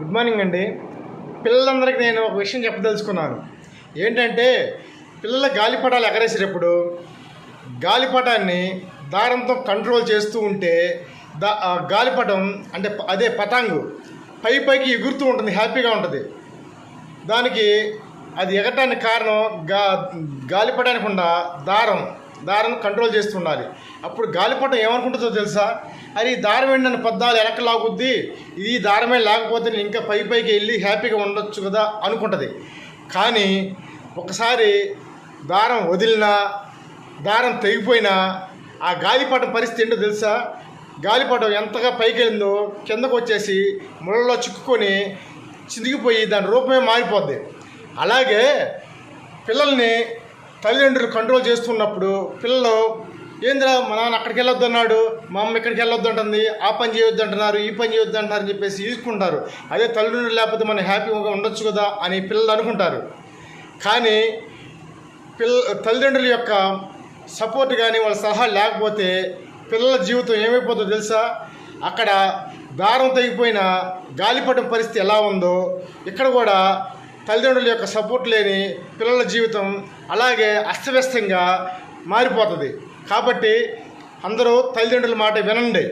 Good morning అండి. పిల్లలందరికీ నేను ఒక విషయం చెప్పదలుచుకున్నాను. ఏంటంటే పిల్లల గాలిపటాలు ఎగరేసేటప్పుడు గాలిపటాన్ని దారంతో కంట్రోల్ చేస్తూ ఉంటే దా గాలిపటం అంటే అదే పటాంగు పై పైకి ఎగురుతూ ఉంటుంది హ్యాపీగా ఉంటుంది. దానికి అది ఎగటానికి కారణం గా గాలిపటానికి ఉన్న దారం. దారం కంట్రోల్ చేస్తుండాలి. అప్పుడు గాలిపటం ఏమనుకుంటుందో తెలుసా? అది దారం ఏంటి నన్ను పద్దాలు వెనక్కి లాగుద్ది? ఇది ఈ దారమే లేకపోతే నేను ఇంకా పై పైకి వెళ్ళి హ్యాపీగా ఉండొచ్చు కదా అనుకుంటుంది. కానీ ఒకసారి దారం వదిలినా దారం తెగిపోయినా ఆ గాలిపటం పరిస్థితి ఏంటో తెలుసా? గాలిపటం ఎంతగా పైకి వెళ్ళిందో కిందకు వచ్చేసి ముళ్ళలో చిక్కుకొని చిరిగిపోయి దాని రూపమే మారిపోద్ది. అలాగే పిల్లల్ని తల్లిదండ్రులు కంట్రోల్ చేస్తున్నప్పుడు పిల్లలు ఏందిరా మా నాన్న అక్కడికి వెళ్ళొద్దు అన్నాడు మా అమ్మ ఇక్కడికి వెళ్ళొద్దు అంటుంది ఆ పని చేయొద్దు అంటున్నారు ఈ పని చేయొద్దు అంటున్నారు అని చెప్పేసి తీసుకుంటారు. అదే తల్లిదండ్రులు లేకపోతే మనం హ్యాపీగా ఉండొచ్చు కదా అని పిల్లలు అనుకుంటారు. కానీ పిల్ల తల్లిదండ్రుల యొక్క సపోర్ట్ కానీ వాళ్ళ సలహా లేకపోతే పిల్లల జీవితం ఏమైపోతుందో తెలుసా? అక్కడ దారం తెగిపోయిన గాలిపటం పరిస్థితి ఎలా ఉందో ఇక్కడ కూడా తల్లిదండ్రుల యొక్క సపోర్ట్ లేని పిల్లల జీవితం అలాగే అస్తవ్యస్తంగా మారిపోతుంది. కాబట్టి అందరూ తల్లిదండ్రుల మాట వినండి.